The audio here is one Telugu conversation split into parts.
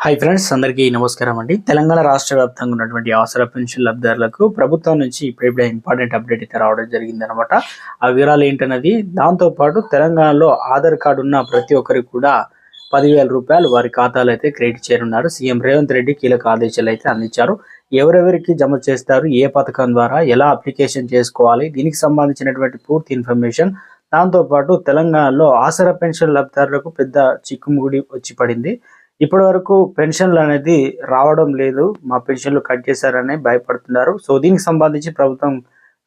హాయ్ ఫ్రెండ్స్ అందరికీ నమస్కారం అండి. తెలంగాణ రాష్ట్ర వ్యాప్తంగా ఉన్నటువంటి అవసర పెన్షన్ లబ్ధిదారులకు ప్రభుత్వం నుంచి ఇప్పుడిప్పుడే ఇంపార్టెంట్ అప్డేట్ అయితే రావడం జరిగింది అనమాట ఆ వివరాలు ఏంటన్నది దాంతోపాటు తెలంగాణలో ఆధార్ కార్డు ఉన్న ప్రతి ఒక్కరికి కూడా పదివేల రూపాయలు వారి ఖాతాలో అయితే క్రెడిట్ చేయనున్నారు సీఎం రేవంత్ రెడ్డి కీలక ఆదేశాలు అయితే అందించారు. ఎవరెవరికి జమ చేస్తారు ఏ పథకం ద్వారా ఎలా అప్లికేషన్ చేసుకోవాలి దీనికి సంబంధించినటువంటి పూర్తి ఇన్ఫర్మేషన్ దాంతోపాటు తెలంగాణలో ఆసరా పెన్షన్ లబ్ధిదారులకు పెద్ద చిక్కుముడి వచ్చి పడింది. ఇప్పటి వరకు పెన్షన్లు అనేది రావడం లేదు. మా పెన్షన్లు కట్ చేశారని భయపడుతున్నారు. సో దీనికి సంబంధించి ప్రభుత్వం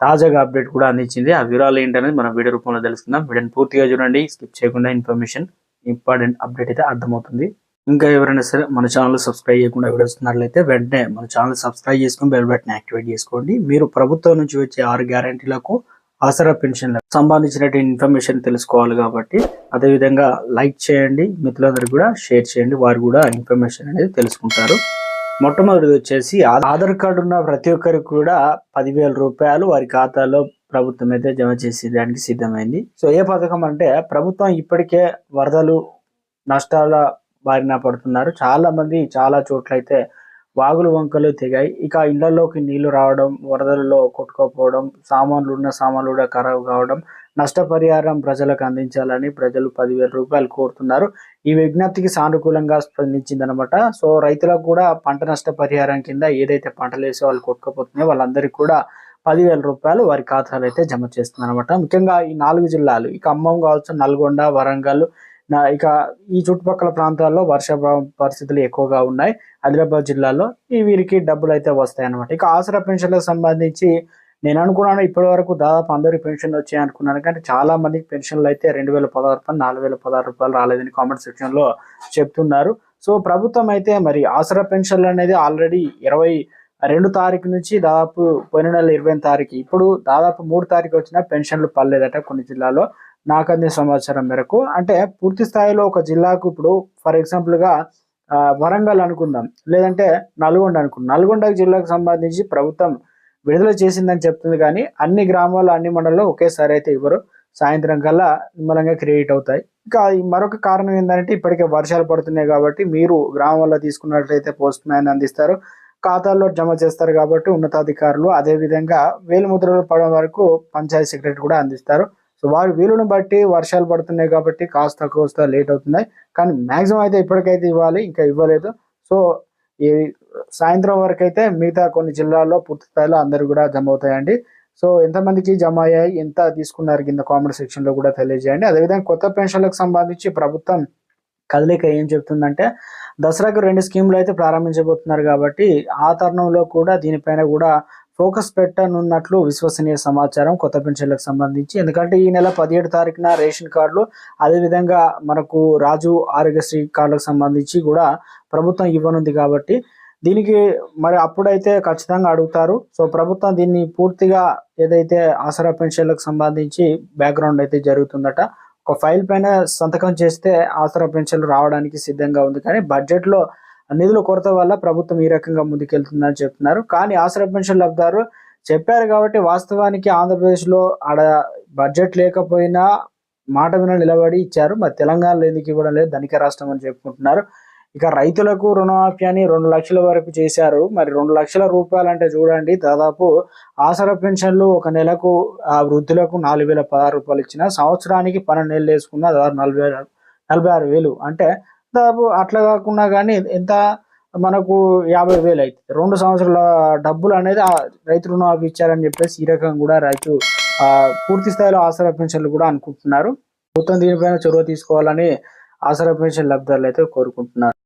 తాజాగా అప్డేట్ కూడా అందించింది. ఆ వివరాలు ఏంటనేది మనం వీడియో రూపంలో తెలుసుకుందాం. వీడియోని పూర్తిగా చూడండి. స్కిప్ చేయకుండా ఇన్ఫర్మేషన్ ఇంపార్టెంట్ అప్డేట్ అయితే అర్థమవుతుంది. ఇంకా ఎవరైనా సరే మన ఛానల్ సబ్స్క్రైబ్ చేయకుండా వీడియోస్తున్నట్లయితే వెంటనే మన ఛానల్ సబ్స్క్రైబ్ చేసుకుని బెల్ బటన్ యాక్టివేట్ చేసుకోండి. మీరు ప్రభుత్వం నుంచి వచ్చే ఆరు గ్యారంటీలకు ఆసరా పెన్షన్ సంబంధించినటువంటి ఇన్ఫర్మేషన్ తెలుసుకోవాలి కాబట్టి అదేవిధంగా లైక్ చేయండి మిత్రులందరూ కూడా షేర్ చేయండి వారు కూడా ఇన్ఫర్మేషన్ అనేది తెలుసుకుంటారు. మొట్టమొదటిది వచ్చేసి ఆధార్ కార్డు ఉన్న ప్రతి ఒక్కరికి కూడా పదివేల రూపాయలు వారి ఖాతాలో ప్రభుత్వం అయితే జమ చేసేదానికి సిద్ధమైంది. సో ఏ పథకం అంటే ప్రభుత్వం ఇప్పటికే వరదలు నష్టాల బారిన పడుతున్నారు. చాలా మంది చాలా చోట్ల అయితే వాగులు వంకలు తెగాయి. ఇక ఇళ్ళలోకి నీళ్ళు రావడం వరదలలో కొట్టుకోపోవడం సామాన్లు ఉన్న సామాన్లు కూడా ఖరాబ్ కావడం నష్టపరిహారం ప్రజలకు అందించాలని ప్రజలు పదివేల రూపాయలు కోరుతున్నారు. ఈ విజ్ఞప్తికి సానుకూలంగా స్పందించిందనమాట. సో రైతులకు కూడా పంట నష్ట పరిహారం కింద ఏదైతే పంటలు వేసే వాళ్ళు కొట్టుకోపోతున్నాయో వాళ్ళందరికీ కూడా పదివేల రూపాయలు వారి ఖాతాలు అయితే జమ చేస్తుంది అనమాట ముఖ్యంగా ఈ నాలుగు జిల్లాలు ఇక ఖమ్మం కావచ్చు నల్గొండ వరంగల్ ఇక ఈ చుట్టుపక్కల ప్రాంతాల్లో వర్ష పరిస్థితులు ఎక్కువగా ఉన్నాయి. ఆదిలాబాద్ జిల్లాలో ఈ వీరికి డబ్బులు అయితే వస్తాయి అనమాట ఇక ఆసరా పెన్షన్లకు సంబంధించి నేను అనుకున్నాను ఇప్పటి వరకు దాదాపు అందరికి పెన్షన్లు వచ్చాయి అనుకున్నాను. కానీ చాలా మందికి పెన్షన్లు అయితే రెండు వేల పదహారు రూపాయలు నాలుగు వేల పదహారు రూపాయలు రాలేదని కామెంట్ సెక్షన్లో చెప్తున్నారు. సో ప్రభుత్వం అయితే మరి ఆసరా పెన్షన్లు అనేది ఆల్రెడీ ఇరవై రెండు తారీఖు నుంచి దాదాపు పోయిన నెల ఇరవై తారీఖు. ఇప్పుడు దాదాపు మూడు తారీఖు వచ్చిన పెన్షన్లు పర్లేదట కొన్ని జిల్లాలో నాకు అందిన సమాచారం మేరకు అంటే పూర్తి స్థాయిలో ఒక జిల్లాకు ఇప్పుడు ఫర్ ఎగ్జాంపుల్గా వరంగల్ అనుకుందాం. లేదంటే నల్గొండ అనుకుందాం. నల్గొండ జిల్లాకు సంబంధించి ప్రభుత్వం విడుదల చేసిందని చెప్తుంది కానీ అన్ని గ్రామాలు అన్ని మండలంలో ఒకేసారి అయితే ఇవ్వరు. సాయంత్రం కల్లా నిమ్మలంగా క్రియేట్ అవుతాయి. ఇంకా మరొక కారణం ఏంటంటే ఇప్పటికే వర్షాలు పడుతున్నాయి కాబట్టి మీరు గ్రామాల్లో తీసుకున్నట్లయితే పోస్ట్ మ్యాన్ అందిస్తారు. ఖాతాల్లో జమ చేస్తారు కాబట్టి ఉన్నతాధికారులు అదేవిధంగా వేలు ముద్రలు పడడం వరకు పంచాయతీ సెక్రటరీ కూడా అందిస్తారు. సో వారి వీలును బట్టి వర్షాలు పడుతున్నాయి కాబట్టి కాస్త కోస్త లేట్ అవుతున్నాయి. కానీ మాక్సిమం అయితే ఇప్పటికైతే ఇవ్వాలి ఇంకా ఇవ్వలేదు. సో ఈ సాయంత్రం వరకు అయితే మిగతా కొన్ని జిల్లాల్లో పూర్తి స్థాయిలో అందరు కూడా జమ అవుతాయండి. సో ఎంతమందికి జమ అయ్యాయి ఎంత తీసుకున్నారు కింద కామెంట్ సెక్షన్లో కూడా తెలియజేయండి. అదేవిధంగా కొత్త పెన్షన్లకు సంబంధించి ప్రభుత్వం కదలిక ఏం చెప్తుందంటే దసరాకు రెండు స్కీములు అయితే ప్రారంభించబోతున్నారు కాబట్టి ఆ తరుణంలో కూడా దీనిపైన కూడా ఫోకస్ పెట్టనున్నట్లు విశ్వసనీయ సమాచారం కొత్త పెన్షన్లకు సంబంధించి. ఎందుకంటే ఈ నెల పదిహేడు తారీఖున రేషన్ కార్డులు అదేవిధంగా మనకు రాజు ఆరోగ్యశ్రీ కార్డులకు సంబంధించి కూడా ప్రభుత్వం ఇవ్వనుంది కాబట్టి దీనికి మరి అప్పుడైతే ఖచ్చితంగా అడుగుతారు. సో ప్రభుత్వం దీన్ని పూర్తిగా ఏదైతే ఆసరా పెన్షన్లకు సంబంధించి బ్యాక్గ్రౌండ్ అయితే జరుగుతుందట ఒక ఫైల్ పైన సంతకం చేస్తే ఆసరా పెన్షన్లు రావడానికి సిద్ధంగా ఉంది. కానీ బడ్జెట్లో నిధుల కొరత వల్ల ప్రభుత్వం ఈ రకంగా ముందుకెళ్తుందని చెప్తున్నారు. కానీ ఆసరా పెన్షన్ లబ్ధారు చెప్పారు కాబట్టి వాస్తవానికి ఆంధ్రప్రదేశ్లో ఆడ బడ్జెట్ లేకపోయినా మాట విన నిలబడి ఇచ్చారు. మరి తెలంగాణలో ఎందుకు ఇవ్వడం లేదు? ధనిక రాష్ట్రం అని చెప్పుకుంటున్నారు. ఇక రైతులకు రుణమాఫీ అని రెండు లక్షల వరకు చేశారు. మరి రెండు లక్షల రూపాయలు అంటే చూడండి. దాదాపు ఆసరా పెన్షన్లు ఒక నెలకు ఆ వృద్ధులకు నాలుగు వేల పదహారు రూపాయలు ఇచ్చిన. సంవత్సరానికి పన్నెండు నెలలు వేసుకున్న దాదాపు నలభై నలభై ఆరు వేలు. అంటే దాదాపు అట్లా కాకుండా కానీ ఎంత మనకు యాభై వేలు అవుతుంది రెండు సంవత్సరాల డబ్బులు అనేది ఆ రైతు రుణమాఫీ ఇచ్చారని చెప్పేసి ఈ రకంగా కూడా రైతు ఆ, పూర్తి స్థాయిలో ఆసరా పెన్షన్లు కూడా అనుకుంటున్నారు. మొత్తం దీనిపైన చొరవ తీసుకోవాలని ఆసరా పెన్షన్ లబ్ధారులు అయితే కోరుకుంటున్నారు.